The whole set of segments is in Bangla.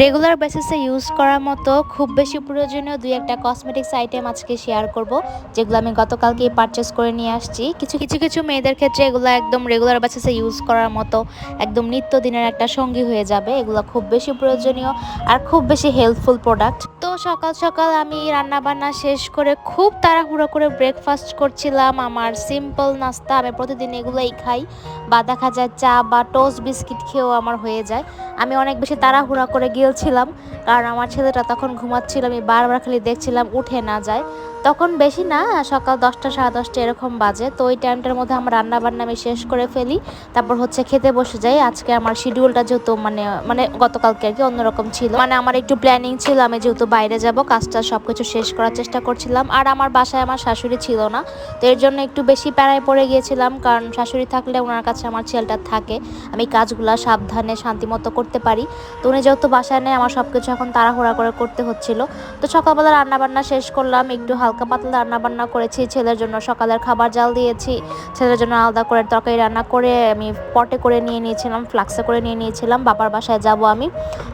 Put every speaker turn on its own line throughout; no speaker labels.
রেগুলার বেসিসে ইউজ করার মতো খুব বেশি প্রয়োজনীয় দুই একটা কসমেটিক্স আইটেম আজকে শেয়ার করব, যেগুলো আমি গতকালকেই পারচেস করে নিয়ে আসছি। কিছু কিছু কিছু মেয়েদের ক্ষেত্রে এগুলো একদম রেগুলার বেসিসে ইউজ করার মতো একদম নিত্যদিনের একটা সঙ্গী হয়ে যাবে। এগুলো খুব বেশি প্রয়োজনীয় আর খুব বেশি হেল্পফুল প্রোডাক্ট তো সকাল সকাল আমি রান্না বান্না শেষ করে খুব তাড়াহুড়ো করে ব্রেকফাস্ট করছিলাম। আমার সিম্পল নাস্তা, আমি প্রতিদিন এগুলোই খাই। বা দেখা যায় চা বা টোস্ট বিস্কিট খেয়েও আমার হয়ে যায়। আমি অনেক বেশি তাড়াহুড়া করে গিয়েছিলাম কারণ আমার ছেলেটা তখন ঘুমাচ্ছিল আমি বারবার খালি দেখছিলাম উঠে না যায়। তখন বেশি না, সকাল দশটা, সাড়ে দশটা এরকম বাজে। তো ওই টাইমটার মধ্যে আমার রান্না বান্না আমি শেষ করে ফেলি। তারপর হচ্ছে খেতে বসে যাই। আজকে আমার শিডিউলটা যেহেতু মানে মানে গতকালকে আর কি অন্যরকম ছিল। মানে আমার একটু প্ল্যানিং ছিল, আমি যেহেতু বাইরে যাব, কাজটা সব কিছু শেষ করার চেষ্টা করছিলাম। আর আমার বাসায় আমার শাশুড়ি ছিল না। তো এর জন্য একটু বেশি প্যারায় পড়ে গিয়েছিলাম। কারণ শাশুড়ি থাকলে ওনার কাছে আমার ছেলেটা থাকে। আমি কাজগুলো সাবধানে, শান্তিমতো করতে পারি। তো উনি যেহেতু বাসায় নেই, আমার সব কিছু এখন তাড়াহুড়া করে করতে হচ্ছিল। তো সকালবেলা রান্নাবান্না শেষ করলাম। একটু হালকা পাতলা রান্না বান্না করেছি, ছেলের জন্য সকালের খাবার জাল দিয়েছি, ছেলের জন্য আলাদা করে তরকারি রান্না করে আমি পটে করে নিয়ে নিয়েছিলাম ফ্লাক্সে করে নিয়ে নিয়েছিলাম, বাবার বাসায় যাব আমি।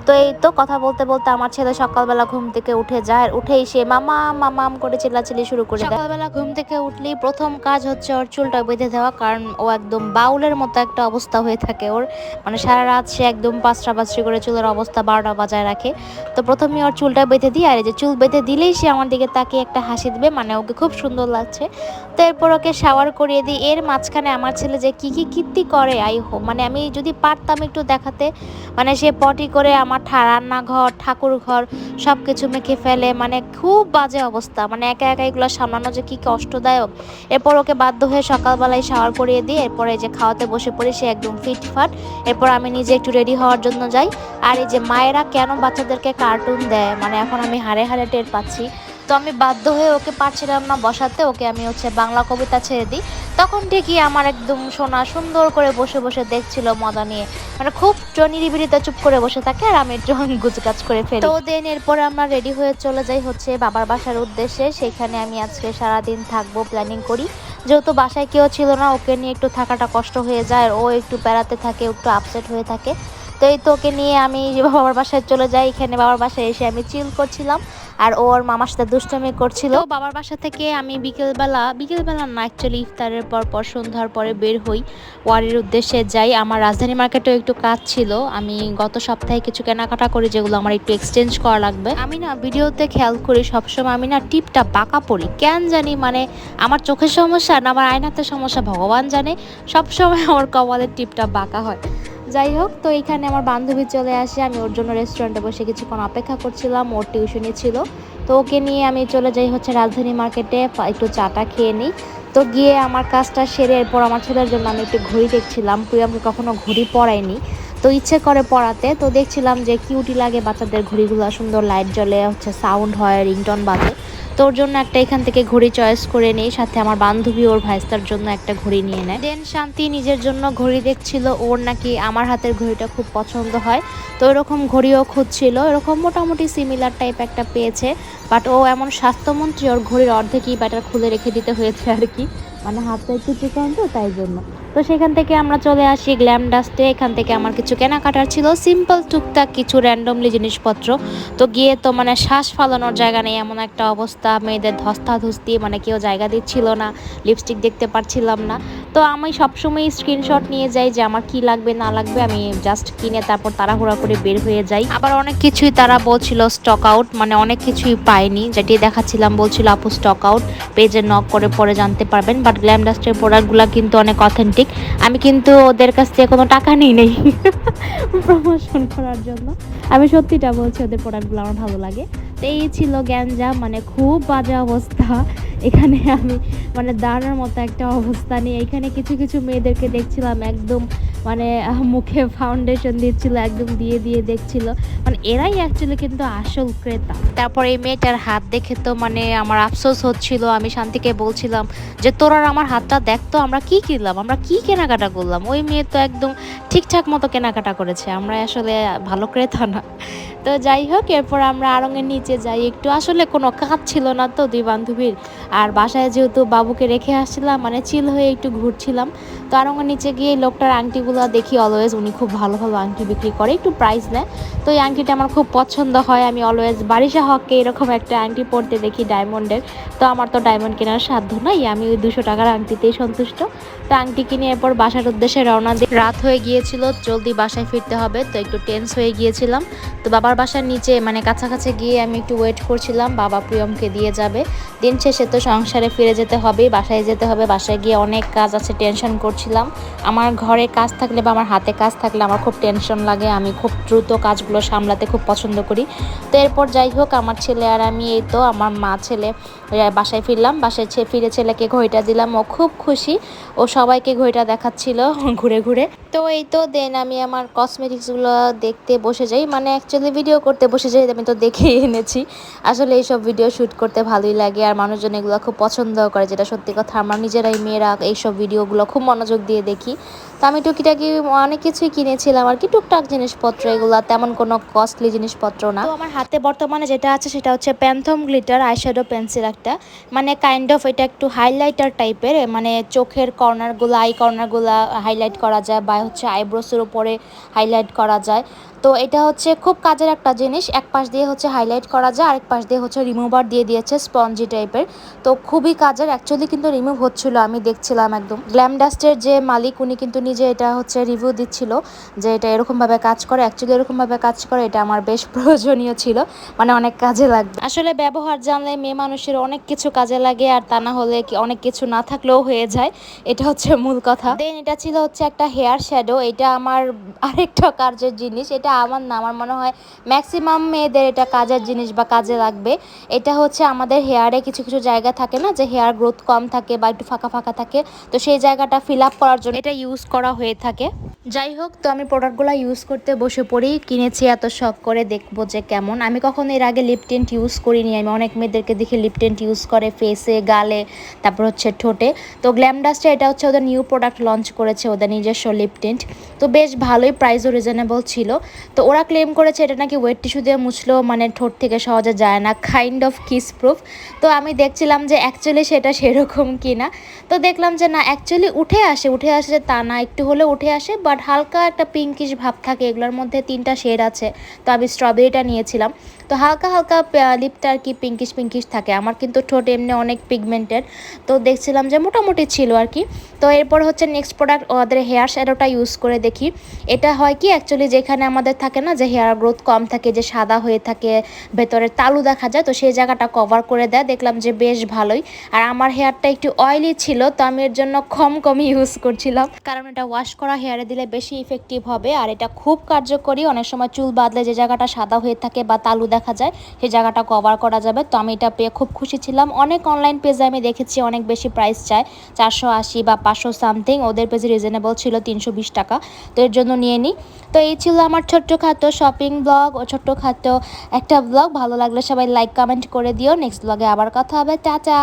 তো এই তো কথা বলতে বলতে আমার ছেলে সকালবেলা ঘুম থেকে উঠে যায় উঠেই সে মামা, মামাম করে চিল্লাচিল্লি শুরু করে সকালবেলা ঘুম থেকে উঠলেই প্রথম কাজ হচ্ছে ওর চুলটা বেঁধে দেওয়া, কারণ ও একদম বাউলের মতো একটা অবস্থা হয়ে থাকে ওর। মানে সারা রাত সে একদম পাঁচটা পাঁচটি করে চুলের অবস্থা বারোটা বাজায় রাখে। তো প্রথমে ওর চুলটা বেঁধে দিই, আর এই যে চুল বেঁধে দিলেই সে আমার দিকে তাকিয়ে একটা হাসি দেবে মানে ওকে খুব সুন্দর লাগছে। তো এরপর ওকে শাওয়ার করিয়ে দিই। এর মাঝখানে আমার ছেলে যে কী কী কীর্তি করে, আই হো মানে আমি যদি পারতাম একটু দেখাতে মানে সে পটি করে আমার রান্নাঘর ঠাকুর ঘর সব কিছু মেখে ফেলে মানে খুব বাজে অবস্থা। মানে একা একা এগুলো সামলানো যে কী কষ্টদায়ক। এরপর ওকে বাধ্য হয়ে সকালবেলায় শাওয়ার করিয়ে দিই। এরপরে যে খাওয়াতে বসে পড়ি, সে একদম ফিটফাট। এরপর আমি নিজে একটু রেডি হওয়ার জন্য যাই। আর এই যে মায়েরা কেন বাচ্চাদেরকে কার্টুন দেয় মানে এখন আমি হারে হারে টের পাচ্ছি। তো আমি বাধ্য হয়ে ওকে পারছিলাম না বসাতে, ওকে আমি হচ্ছে বাংলা কবিতা ছেড়ে দিই। তখন ঠিকই আমার একদম সোনা সুন্দর করে বসে বসে দেখছিল মজা নিয়ে। মানে খুব নিরিবিড়িতে চুপ করে বসে থাকে আর আমি একটু গুজগাছ করে ফেলি। তো দেন এরপরে আমরা রেডি হয়ে চলে যাই হচ্ছে বাবার বাসার উদ্দেশ্যে। সেখানে আমি আজকে সারাদিন থাকব প্ল্যানিং করি। যেহেতু বাসায় কেউ ছিল না, ওকে নিয়ে একটু থাকাটা কষ্ট হয়ে যায় ও একটু বেড়াতে থাকে একটু আপসেট হয়ে থাকে। তো এই তো ওকে নিয়ে আমি বাবার বাসায় চলে যাই। এখানে বাবার বাসায় এসে আমি চিল করছিলাম। আর ওর মামার সাথে দুষ্টামি করছিল। বাবার বাসা থেকে আমি বিকেলবেলা বিকেলবেলা না অ্যাকচুয়ালি ইফতারের পর পর সন্ধ্যার পরে বের হই। ওয়ারের উদ্দেশ্যে যাই। আমার রাজধানী মার্কেটেও একটু কাজ ছিল। আমি গত সপ্তাহে কিছু কেনাকাটা করি যেগুলো আমার একটু এক্সচেঞ্জ করা লাগবে। আমি না ভিডিওতে খেয়াল করি, সবসময় আমি না টিপটা বাঁকা পড়ি। কেন জানি মানে আমার চোখের সমস্যা না, আমার আয়নাতে সমস্যা, ভগবান জানে। সবসময় আমার কপালের টিপটা বাঁকা হয়। যাই হোক, তো এখানে আমার বান্ধবী চলে আসে। আমি ওর জন্য রেস্টুরেন্টে বসে কিছুক্ষণ অপেক্ষা করছিলাম, ওর টিউশনি ছিল। তো ওকে নিয়ে আমি চলে যাই হচ্ছে রাজধানী মার্কেটে একটু চাটা খেয়ে নিই। তো গিয়ে আমার কাজটা সেরে এরপর আমার ছেলের জন্য আমি একটু ঘড়ি দেখছিলাম। প্রিয়ামকে কখনো ঘড়ি পরাইনি। তো ইচ্ছে করে পড়াতে তো দেখছিলাম যে কিউটি লাগে বাচ্চাদের ঘড়িগুলো, সুন্দর লাইট জ্বলে, হচ্ছে সাউন্ড হয় রিংটন বাজে। তোর জন্য একটা এখান থেকে ঘড়ি চয়েস করে নেই, সাথে আমার বান্ধবী ওর ভাইস্তার জন্য একটা ঘড়ি নিয়ে নেয় দেন শান্তি নিজের জন্য ঘড়ি দেখছিল, ওর নাকি আমার হাতের ঘড়িটা খুব পছন্দ হয়। তো এরকম ঘড়িও খুঁজছিল, এরকম মোটামুটি সিমিলার টাইপ একটা পেয়েছে বাট ও এমন স্বাস্থ্যমন্ত্রী, ওর ঘড়ির অর্ধেকই ব্যাটার খুলে রেখে দিতে হয়েছে আর কি। মানে হাতটা একটু চিকন তো, তাই জন্য। তো সেখান থেকে আমরা চলে আসি গ্ল্যাম ডাস্টে এখান থেকে আমার কিছু কেনাকাটার ছিল। সিম্পল টুকটাক কিছু র্যান্ডমলি জিনিসপত্র। তো গিয়ে তো মানে শ্বাস ফালানোর জায়গা নেই, এমন একটা অবস্থা। মেয়েদের ধস্তাধস্তি মানে কেউ জায়গা দিচ্ছিল না লিপস্টিক দেখতে পারছিলাম না। তো আমি সবসময় স্ক্রিনশট নিয়ে যাই যে আমার কি লাগবে, না লাগবে। আমি জাস্ট কিনে তারপর তাড়াহুড়া করে বের হয়ে যাই। আবার অনেক কিছুই তারা বলছিল স্টক আউট মানে অনেক কিছুই পাইনি যেটি দেখাচ্ছিলাম বলছিল, আপু স্টক আউট পেজে নক করে পরে জানতে পারবেন। বাট গ্ল্যাম ডাস্টের প্রোডাক্টগুলো কিন্তু অনেক অথেন্টিক আমি কিন্তু ওদের কাছ থেকে কোনো টাকা নিই নেই। প্রমোশন করার জন্য। আমি সত্যিটা বলছি, ওদের প্রোডাক্টগুলো আমার ভালো লাগে। এই ছিল গ্যাঞ্জা মানে খুব বাজে অবস্থা। এখানে আমি মানে দাঁড়ানোর মতো একটা অবস্থা নিয়ে এখানে কিছু কিছু মেয়েদেরকে দেখছিলাম, একদম মানে মুখে ফাউন্ডেশন দিচ্ছিল, একদম দিয়ে দিয়ে দেখছিল। মানে এরাই অ্যাকচুয়ালি কিন্তু আসল ক্রেতা। তারপর এই মেয়েটার হাত দেখে তো মানে আমার আফসোস হচ্ছিল। আমি শান্তিকে বলছিলাম যে, তোর আর আমার হাতটা দেখতো আমরা কি কিনলাম? আমরা কি কেনাকাটা করলাম? ওই মেয়ে তো একদম ঠিকঠাক মতো কেনাকাটা করেছে। আমরা আসলে ভালো ক্রেতা না। তো যাই হোক, এরপর আমরা আড়ঙের নিচে যাই। একটু আসলে কোনো কাজ ছিল না তো দুই বান্ধবীর। আর বাসায় যেহেতু বাবুকে রেখে আসছিলাম মানে চিল হয়ে একটু ঘুরছিলাম। তো আরঙ্গের নিচে গিয়ে লোকটার আংটিগুলো দেখি অলওয়েজ উনি খুব ভালো ভালো আংটি বিক্রি করে, একটু প্রাইস নেয়। তো এই আংটিটা আমার খুব পছন্দ হয়, আমি অলওয়েজ বারিশা হককে এরকম একটা আংটি পরতে দেখি ডায়মন্ডের তো আমার তো ডায়মন্ড কেনার সাধ্য নাই, আমি ওই দুশো টাকার আংটিতেই সন্তুষ্ট। তো আংটি কিনে এরপর বাসার উদ্দেশ্যে রওনা দিই রাত হয়ে গিয়েছিল, জলদি বাসায় ফিরতে হবে, তো একটু টেন্স হয়ে গিয়েছিলাম। তো বাবার বাসার নিচে মানে কাছাকাছি গিয়ে আমি একটু ওয়েট করছিলাম, বাবা প্রিয়মকে দিয়ে যাবে। দিন শেষে তো সংসারে ফিরে যেতে হবে বাসায় যেতে হবে, বাসায় গিয়ে অনেক কাজ আছে টেনশন করছিলাম। আমার ঘরে কাজ থাকলে বা আমার হাতে কাজ থাকলে আমার খুব টেনশন লাগে। আমি খুব দ্রুত কাজগুলো সামলাতে খুব পছন্দ করি। তো এরপর যাই হোক, আমার ছেলে আর আমি, এই তো আমার মা ছেলে বাসায় ফিরলাম। বাসায় ফিরে ছেলেকে ঘড়িটা দিলাম। ও খুব খুশি। ও সবাইকে ঘড়িটা দেখাচ্ছিল ঘুরে ঘুরে। তো এই তো দেন আমি আমার কসমেটিক্সগুলো দেখতে বসে যাই। মানে অ্যাকচুয়ালি ভিডিও করতে বসে যাই, আমি তো দেখেই এনেছি। আসলে এইসব ভিডিও শ্যুট করতে ভালোই লাগে আর মানুষজন এগুলো খুব পছন্দ করে, যেটা সত্যি কথা। আমার নিজেরাই মেয়েরা এইসব ভিডিওগুলো খুব মনোযোগ দিয়ে দেখি। তো আমি টুকিটাকি অনেক কিছুই কিনেছিলাম আর কি। টুকটাক জিনিসপত্র এগুলো, তেমন কোনো কস্টলি জিনিসপত্র না। তো আমার হাতে বর্তমানে যেটা আছে সেটা হচ্ছে প্যান্থম গ্লিটার আইশ্যাডো পেন্সিল একটা মানে কাইন্ড অফ এটা একটু হাইলাইটার টাইপের মানে চোখের কর্নারগুলো আই কর্নারগুলো হাইলাইট করা যায় বা হচ্ছে আইব্রোসের উপরে হাইলাইট করা যায়। তো এটা হচ্ছে খুব কাজের একটা জিনিস। এক পাশ দিয়ে হচ্ছে হাইলাইট করা যায়, আরেক পাশ দিয়ে হচ্ছে রিমুভার দিয়ে দিয়েছে স্পঞ্জি টাইপের তো খুবই কাজের অ্যাকচুয়ালি কিন্তু রিমুভ হচ্ছিল, আমি দেখছিলাম একদম। গ্ল্যাম ডাস্টের যে মালিক, উনি কিন্তু নিজে এটা হচ্ছে রিভিউ দিচ্ছিল যে এটা এরকমভাবে কাজ করে। অ্যাকচুয়ালি এরকমভাবে কাজ করে, এটা আমার বেশ প্রয়োজনীয় ছিল। মানে অনেক কাজে লাগবে। আসলে ব্যবহার জানলে মেয়ে মানুষের অনেক কিছু কাজে লাগে আর তা না হলে কি অনেক কিছু না থাকলেও হয়ে যায়। এটা হচ্ছে মূল কথা। দেন এটা ছিল হচ্ছে একটা হেয়ার শ্যাডো এটা আমার আরেকটা কাজের জিনিস, এটা আমার না, আমার মনে হয় ম্যাক্সিমাম মেয়েদের এটা কাজের জিনিস বা কাজে লাগবে। এটা হচ্ছে আমাদের হেয়ারে কিছু কিছু জায়গা থাকে না যে হেয়ার গ্রোথ কম থাকে বা একটু ফাঁকা ফাঁকা থাকে। তো সেই জায়গাটা ফিল আপ করার জন্য এটা ইউজ করা হয়ে থাকে। যাই হোক, তো আমি প্রোডাক্টগুলো ইউজ করতে বসে পড়েই কিনেছি, এত শখ করে দেখব যে কেমন। আমি কখনো এর আগে লিপ টিন্ট ইউজ করিনি, আমি অনেক মেয়েদেরকে দেখি লিপ টিন্ট ইউজ করে ফেসে গালে, তারপর হচ্ছে ঠোঁটে। তো গ্ল্যামডাস্টে এটা হচ্ছে ওদের নিউ প্রোডাক্ট লঞ্চ করেছে ওদের নিজস্ব লিপ টিন্ট তো বেশ ভালোই প্রাইসও রিজনেবল ছিল। তো ওরা ক্লেম করেছে এটা নাকি ওয়েট টিস্যু দিয়ে মুছলেও মানে ঠোঁট থেকে সহজে যায় না কাইন্ড অফ কিস প্রুফ তো আমি দেখছিলাম যে অ্যাকচুয়ালি সেটা সেরকম কি না তো দেখলাম যে না অ্যাকচুয়ালি উঠে আসে উঠে আসে যে তা না, একটু হলে উঠে আসে বাট হালকা একটা পিঙ্কিশ ভাব থাকে, এগুলোর মধ্যে তিনটা শেড আছে। তো আমি স্ট্রবেরিটা নিয়েছিলাম। তো হালকা হালকা লিপটা আর কি পিঙ্কিশ পিঙ্কিশ থাকে। আমার কিন্তু ঠোঁট এমনি অনেক পিগমেন্টেড তো দেখছিলাম যে মোটামুটি ছিল আর কি। তো এরপর হচ্ছে নেক্সট প্রোডাক্ট ওদের হেয়ার শ্যাডোটা ইউজ করে দেখি। এটা হয় কি অ্যাকচুয়ালি যেখানে আমাদের থাকে না যে হেয়ার গ্রোথ কম থাকে, যে সাদা হয়ে থাকে ভেতরে তালু দেখা যায়, তো সেই জায়গাটা কভার করে দেয়। দেখলাম যে বেশ ভালোই। আর আমার হেয়ারটা একটু অয়েলি ছিল, তো আমি এর জন্য কম কম ইউজ করছিলাম। কারণ এটা ওয়াশ করা হেয়ারে দিলে বেশি ইফেক্টিভ হবে। আর এটা খুব কার্যকরী। অনেক সময় চুল বাদলে যে জায়গাটা সাদা হয়ে থাকে বা তালু দেখা যায় সেই জায়গাটা কভার করা যাবে। তো আমি এটা পেয়ে খুব খুশি ছিলাম। অনেক অনলাইন পেজে আমি দেখেছি, অনেক বেশি প্রাইস চায়। চারশো আশি বা পাঁচশো সামথিং ওদের পেজে রিজনেবল ছিল তিনশো বিশ টাকা। তো এর জন্য নিয়ে নিই। তো এই ছিল আমার ছোট্ট খাটো শপিং ব্লগ ও ছোট্ট খাটো একটা ব্লগ ভালো লাগলে সবাই লাইক কমেন্ট করে দিও। নেক্সট ব্লগে আবার কথা হবে। টাটা!